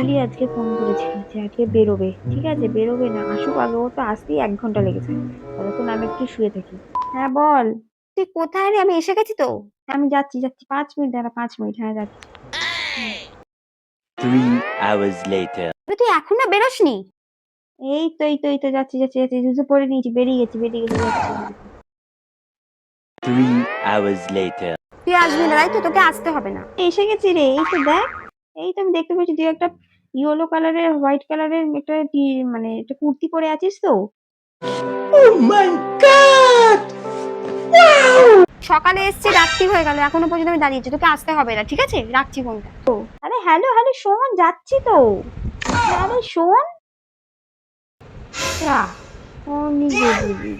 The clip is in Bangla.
শিউলি আজকে ফোন করেছে যে আজকে বেরোবে ঠিক আছে? বেরোবে না আসুক আগে ও তো আসতেই এক ঘণ্টা লেগেছে। ততক্ষণ আমি একটু শুয়ে থাকি। হ্যাঁ বল। তুই কোথায় রে? আমি এসে গেছি তো। আমি যাচ্ছি যাচ্ছি। পাঁচ মিনিট দাঁড়া পাঁচ মিনিট। হ্যাঁ যাচ্ছি। Three hours later. তুই এখন না বেরোসনি? এই তো এই তো এই তো যাচ্ছি যাচ্ছি যাচ্ছি। জুতো পরে নিয়েছি বেরিয়ে গেছি বেরিয়ে গেছি যাচ্ছি। Three hours later. তুই আসবি না তাই তো তোকে আসতে হবে না। এসে গেছি রে এই তো দেখ। এই তো আমি দেখতে পাচ্ছি তুই একটা ইয়েলো কালারের হোয়াইট কালারের একটা টি- মানে একটা কুর্তি পরে আছিস তো? সকালে এসছি রাত্রি হয়ে গেল এখনও পর্যন্ত আমি দাঁড়িয়েছি তোকে আসতে হবে না ঠিক আছে? রাখছি ফোনটা তো আরে হ্যালো হ্যালো শোন যাচ্ছি তো। আরে শোন। ও নিজে বুঝি